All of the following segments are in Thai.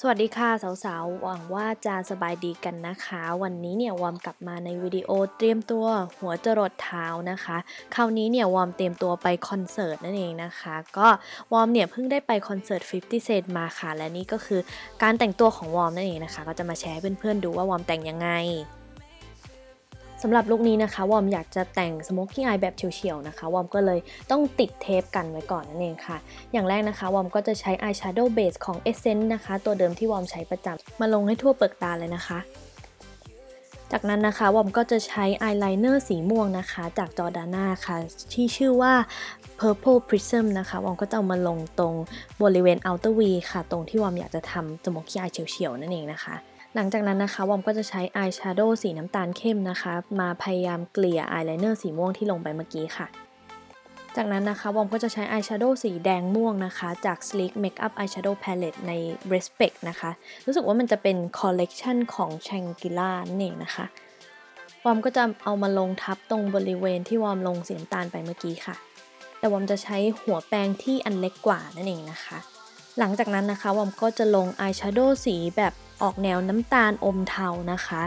สวัสดีค่ะสาวๆ หวังว่าจะสบายดีกันนะคะ วันนี้เนี่ยวอมกลับมาในวิดีโอเตรียมตัวหัวจรดเท้านะคะ คราวนี้เนี่ยวอมเตรียมตัวไปคอนเสิร์ตนั่นเองนะคะ ก็วอมเนี่ยเพิ่งได้ไปคอนเสิร์ต 50 Cent มาค่ะ และนี่ก็คือการแต่งตัวของวอมนั่นเองนะคะ ก็จะมาแชร์ให้เพื่อนๆดูว่าวอมแต่งยังไง สำหรับลุคนี้นะคะวอมอยากจะแต่ง smoking eye แบบเฉียวๆนะคะวอมก็เลยต้องติดเทปกันไว้ก่อนนั่นเองค่ะ อย่างแรกนะคะวอมก็จะใช้ eyeshadow base ของ Essence นะคะ ตัวเดิมที่วอมใช้ประจำมาลงให้ทั่วเปลือกตาเลยนะคะ จากนั้นนะคะวอมก็จะใช้อายไลเนอร์สีม่วงนะคะ จากจอร์ดาน่าค่ะที่ชื่อว่า Purple Prism นะคะวอมก็จะเอามาลงตรงบริเวณ outer V ค่ะ ตรงที่วอมอยากจะทำ smoky eye เฉียวๆนั่นเองนะคะ หลังจากนั้นนะคะวอมก็จะใช้อายแชโดว์สีน้ำตาลเข้มนะคะ มาพยายามเกลี่ยอายไลเนอร์สีม่วงที่ลงไปเมื่อกี้ค่ะ จากนั้นนะคะวอมก็จะใช้อายแชโดว์สีแดงม่วงนะคะ จาก Sleek Makeup Eyeshadow Palette ใน Respect นะคะ รู้สึกว่ามันจะเป็นคอลเลกชันของ Shangri-La นั่นเองนะคะวอมก็จะเอามาลงทับตรงบริเวณที่วอมลงสีน้ำตาลไปเมื่อกี้ค่ะ แต่วอมจะใช้หัวแปรงที่อันเล็กกว่านั่นเองนะคะ หลังจากนั้นนะคะวอมก็จะลงอายแชโดว์สีแบบออกแนวน้ำตาลอมเทานะคะ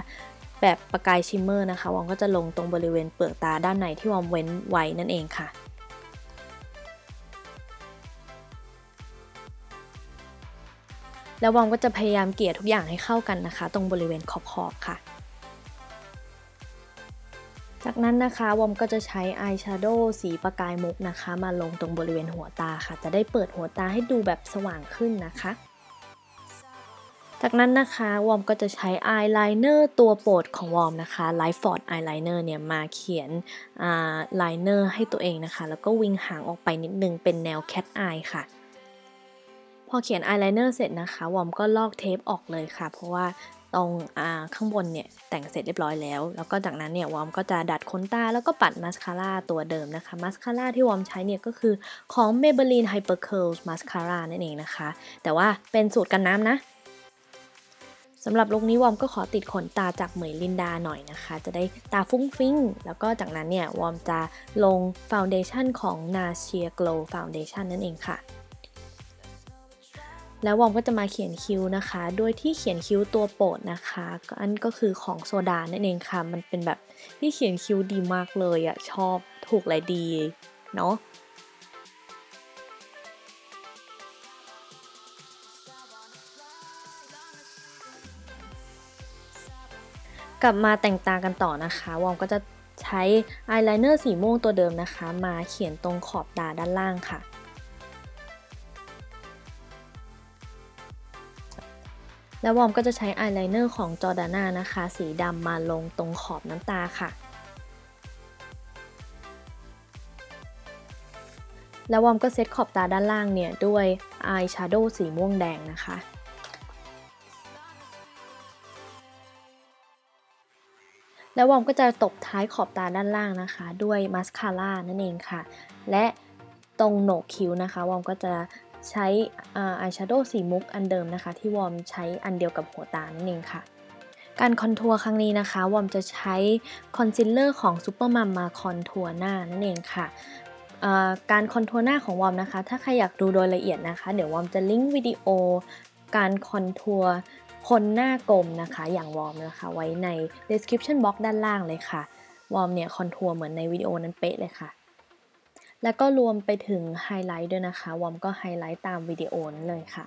แบบประกายชิมเมอร์นะคะวอมก็จะลงตรงบริเวณเปลือกตาด้านในที่วอมเว้นไว้นั่นเองค่ะแล้ววอมก็จะพยายามเกลี่ยทุกอย่างให้เข้ากันนะคะ ตรงบริเวณขอบๆค่ะ จากนั้นนะคะวอมก็จะใช้อายแชโดว์สีประกายมุกนะคะ มาลงตรงบริเวณหัวตาค่ะ จะได้เปิดหัวตาให้ดูแบบสว่างขึ้นนะคะ จากนั้นนะคะวอมก็จะใช้อายไลเนอร์ตัวโปรดของวอมนะคะ Life Ford Eyeliner เนี่ยมาเขียนไลเนอร์ให้ตัวเองนะคะ แล้วก็วิงหางออกไปนิดนึงเป็นแนว Cat Eye ค่ะพอเขียนอายไลเนอร์เสร็จนะคะ วอมก็ลอกเทปออกเลยค่ะ เพราะว่า ตรงข้างบนเนี่ยแต่งเสร็จเรียบร้อยแล้ว แล้วก็จากนั้นเนี่ยวอมก็จะดัดขนตาแล้วก็ปัดมาสคาร่าตัวเดิมนะคะมาสคาร่าที่วอมใช้เนี่ยก็คือของ Maybelline Hyper Curls Mascara นั่นเองนะคะ แต่ว่าเป็นสูตรกันน้ำนะสำหรับลุคนี้วอมก็ขอติดขนตาจากเหมยลินดาหน่อยนะคะ จะได้ตาฟุ้งฟิ้ง แล้วก็จากนั้นเนี่ยวอมจะลงฟาวเดชั่นของ Nasia Glow Foundation นั่นเองค่ะ แล้ววอมก็จะมาเขียนคิ้วนะคะ โดยที่เขียนคิ้วตัวโปรดนะคะอันก็คือของโซดานั่นเองค่ะ มันเป็นแบบที่เขียนคิ้วดีมากเลยอะชอบถูกเลยดีเนาะกลับมาแต่งตากันต่อนะคะ วอมก็จะใช้อายไลเนอร์สีม่วงตัวเดิมนะคะ มาเขียนตรงขอบตาด้านล่างค่ะ แล้ววอมก็จะใช้อายไลเนอร์ของจอร์ดาน่านะคะ สีดำมาลงตรงขอบน้ำตาค่ะ แล้ววอมก็เซตขอบตาด้านล่างเนี่ยด้วยอายแชโดว์สีม่วงแดงนะคะแล้ววอมก็จะตบท้ายขอบตาด้านล่างนะคะ ด้วยมาสคาร่านั่นเองค่ะ และตรงโหนกคิ้วนะคะ วอมก็จะ ใช้อายแชโดว์สีมุกอันเดิมนะคะ ที่วอมใช้อันเดียวกับหัวตานั่นเองค่ะ การคอนทัวร์ครั้งนี้นะคะวอมจะใช้คอนซีลเลอร์ของซูเปอร์มัมมาคอนทัวร์หน้านั่นเองค่ะการคอนทัวร์หน้าของวอมนะคะ ถ้าใครอยากดูโดยละเอียดนะคะ เดี๋ยววอมจะลิงก์วิดีโอ การคอนทัวร์คนหน้ากลมนะคะ อย่างวอมนะคะ ไว้ใน description box ด้านล่างเลยค่ะ วอมเนี่ยคอนทัวร์เหมือนในวิดีโอนั้นเป๊ะเลยค่ะ แล้วก็รวมไปถึงไฮไลท์ด้วยนะคะ วอมก็ไฮไลท์ตามวิดีโอนั้นเลยค่ะ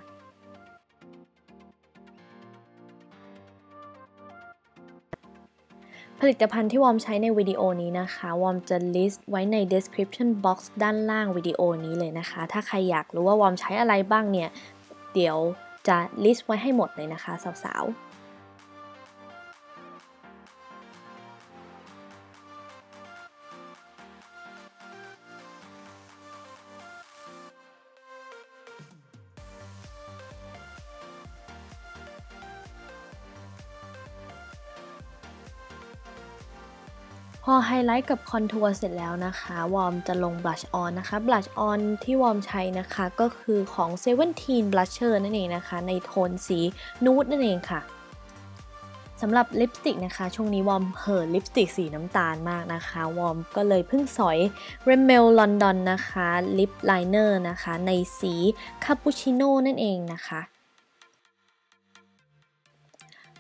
ผลิตภัณฑ์ที่วอมใช้ในวิดีโอนี้นะคะ วอมจะ list ไว้ใน description box ด้านล่างวิดีโอนี้เลยนะคะ ถ้าใครอยากรู้ว่าวอมใช้อะไรบ้างเนี่ย เดี๋ยวจะ list ไว้ให้หมดเลยนะคะสาวๆ พอไฮไลท์กับคอนทัวร์เสร็จแล้วนะคะ วอมจะลงบลัชออนนะคะบลัชออนที่วอมใช้นะคะก็คือของ 17 Blusher นั่นเองนะคะ ในโทนสีนูดนั่นเองค่ะสำหรับลิปสติกนะคะ ช่วงนี้วอมเห่อลิปสติกสีน้ำตาลมากนะคะ วอมก็เลยเพิ่งสอย Rimmel London นะคะลิปไลเนอร์นะคะ ในสีคาปูชิโน่นั่นเองนะคะ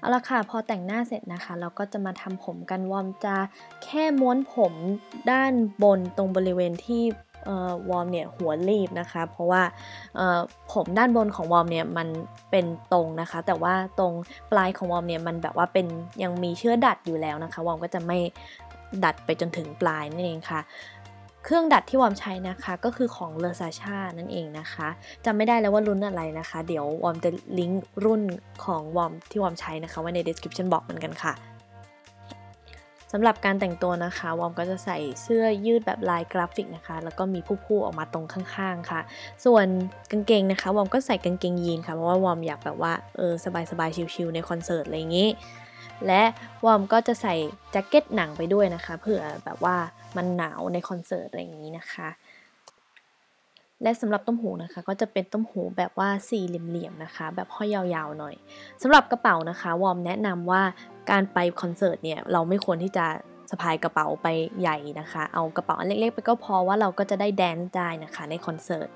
เอาละค่ะ พอแต่งหน้าเสร็จนะคะ เราก็จะมาทำผมกันวอร์มจะแค่ม้วนผมด้านบนตรงบริเวณที่วอร์มเนี่ยหัวรีบนะคะ เพราะว่าผมด้านบนของวอร์มเนี่ยมันเป็นตรงนะคะ แต่ว่าตรงปลายของวอร์มเนี่ยมันแบบว่าเป็นยังมีเชื้อดัดอยู่แล้วนะคะวอร์มก็จะไม่ดัดไปจนถึงปลายนั่นเองค่ะ เครื่องดัดที่วอมใช้นะคะก็คือของเลอซาชานั่นเองนะคะจำไม่ได้แล้วว่ารุ่นอะไรนะคะ เดี๋ยววอมจะลิงก์รุ่นของวอมที่วอมใช้นะคะไว้ใน description box เหมือนกันค่ะสำหรับการแต่งตัวนะคะวอมก็จะใส่เสื้อยืดแบบลายกราฟิกนะคะ แล้วก็มีผู้ๆออกมาตรงข้างๆค่ะ ส่วนกางเกงนะคะวอมก็ใส่กางเกงยีนค่ะเพราะว่าวอมอยากแบบว่าเออสบายๆชิลๆในคอนเสิร์ตอะไรอย่างนี้ และวอมก็จะใส่แจ็คเก็ตหนังไปด้วยนะคะ เผื่อแบบว่ามันหนาวในคอนเสิร์ตอะไรอย่างนี้นะคะ และสำหรับต้มหูนะคะ ก็จะเป็นต้มหูแบบว่าสี่เหลี่ยมๆนะคะ แบบห้อยยาวๆหน่อยสำหรับกระเป๋านะคะ วอมแนะนำว่าการไปคอนเสิร์ตเนี่ยเราไม่ควรที่จะสะพายกระเป๋าไปใหญ่นะคะ เอากระเป๋าอันเล็กๆไปก็พอว่าเราก็จะได้แดนซ์ได้นะคะในคอนเสิร์ต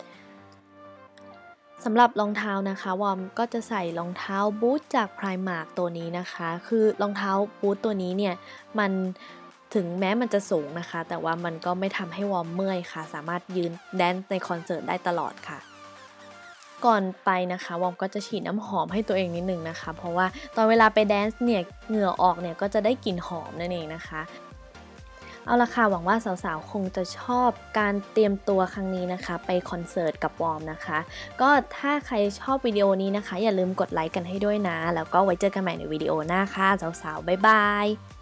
สำหรับรองเท้านะคะวอมก็จะใส่รองเท้าบูทจาก Primark ตัวนี้นะคะ คือรองเท้าบูทตัวนี้เนี่ยมันถึงแม้มันจะสูงนะคะ แต่ว่ามันก็ไม่ทำให้วอมเมื่อยค่ะ สามารถยืนแดนซ์ในคอนเสิร์ตได้ตลอดค่ะ ก่อนไปนะคะวอมก็จะฉีดน้ำหอมให้ตัวเองนิดนึงนะคะ เพราะว่าตอนเวลาไปแดนซ์เนี่ยเหงื่อออกเนี่ยก็จะได้กลิ่นหอมนั่นเองนะคะ เอาละค่ะหวังว่าสาวๆ คงจะชอบการเตรียมตัวครั้งนี้นะคะ ไปคอนเสิร์ตกับวอร์มนะคะ ก็ถ้าใครชอบวิดีโอนี้นะคะ อย่าลืมกดไลค์กันให้ด้วยนะ แล้วก็ไว้เจอกันใหม่ในวิดีโอหน้าค่ะ สาวๆ บ๊ายบาย